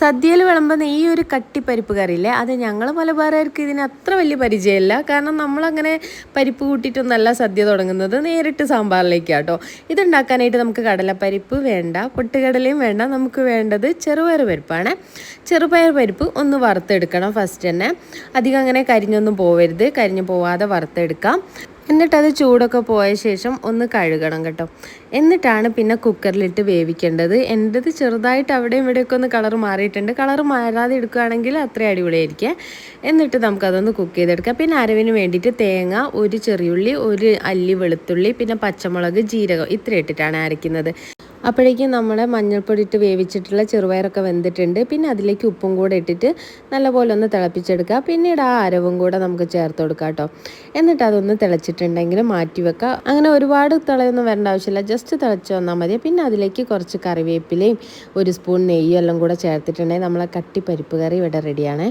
സദ്യയിൽ വിളമ്പുന്ന ഈ ഒരു കട്ടിപ്പരിപ്പ് കറിയില്ലേ അത് ഞങ്ങൾ മലബാറുകാർക്ക് ഇതിന് അത്ര വലിയ പരിചയമില്ല. കാരണം നമ്മളങ്ങനെ പരിപ്പ് കൂട്ടിയിട്ടൊന്നല്ല സദ്യ തുടങ്ങുന്നത് നേരിട്ട് സാമ്പാറിലേക്ക് കേട്ടോ ഇതുണ്ടാക്കാനായിട്ട് നമുക്ക് കടലപ്പരിപ്പ് വേണ്ട പൊട്ടുകടലയും വേണ്ട. നമുക്ക് വേണ്ടത് ചെറുപയർ പരിപ്പാണ്. ചെറുപയർ പരിപ്പ് ഒന്ന് വറുത്തെടുക്കണം ഫസ്റ്റ് തന്നെ. അധികം അങ്ങനെ കരിഞ്ഞൊന്നും പോവരുത്. കരിഞ്ഞു പോവാതെ വറുത്തെടുക്കാം. എന്നിട്ടത് ചൂടൊക്കെ പോയ ശേഷം ഒന്ന് കഴുകണം കേട്ടോ. എന്നിട്ടാണ് പിന്നെ കുക്കറിലിട്ട് വേവിക്കേണ്ടത്. എന്റെത് ചെറുതായിട്ട് അവിടെയും ഇവിടെയൊക്കെ ഒന്ന് കളർ മാറിയിട്ടുണ്ട്. കളർ മാറാതെ എടുക്കുകയാണെങ്കിൽ അത്രയും അടിപൊളിയായിരിക്കുക എന്നിട്ട് നമുക്കതൊന്ന് കുക്ക് ചെയ്തെടുക്കാം. പിന്നെ അരവിന് വേണ്ടിയിട്ട് തേങ്ങ ഒരു ചെറിയുള്ളി ഒരു അല്ലി വെളുത്തുള്ളി പിന്നെ പച്ചമുളക് ജീരകം ഇത്ര ഇട്ടിട്ടാണ് അരയ്ക്കുന്നത്. അപ്പോഴേക്കും നമ്മൾ മഞ്ഞൾപ്പൊടി ഇട്ട് വേവിച്ചിട്ടുള്ള ചെറുപയറൊക്കെ വെന്തിട്ടുണ്ട്. പിന്നെ അതിലേക്ക് ഉപ്പും കൂടെ ഇട്ടിട്ട് നല്ലപോലെ ഒന്ന് തിളപ്പിച്ചെടുക്കുക. പിന്നീട് ആ അരവും കൂടെ നമുക്ക് ചേർത്ത് കൊടുക്കാം കേട്ടോ. എന്നിട്ട് അതൊന്ന് തിളച്ചിട്ടുണ്ടെങ്കിൽ മാറ്റി വെക്കുക. അങ്ങനെ ഒരുപാട് തിളയൊന്നും വരേണ്ട ആവശ്യമില്ല. ജസ്റ്റ് തിളച്ച് വന്നാൽ മതി. പിന്നെ അതിലേക്ക് കുറച്ച് കറിവേപ്പിലയും ഒരു സ്പൂൺ നെയ്യും എല്ലാം കൂടെ ചേർത്തിട്ടുണ്ടെങ്കിൽ നമ്മളെ കട്ടിപ്പരിപ്പ് കറി ഇവിടെ റെഡിയാണേ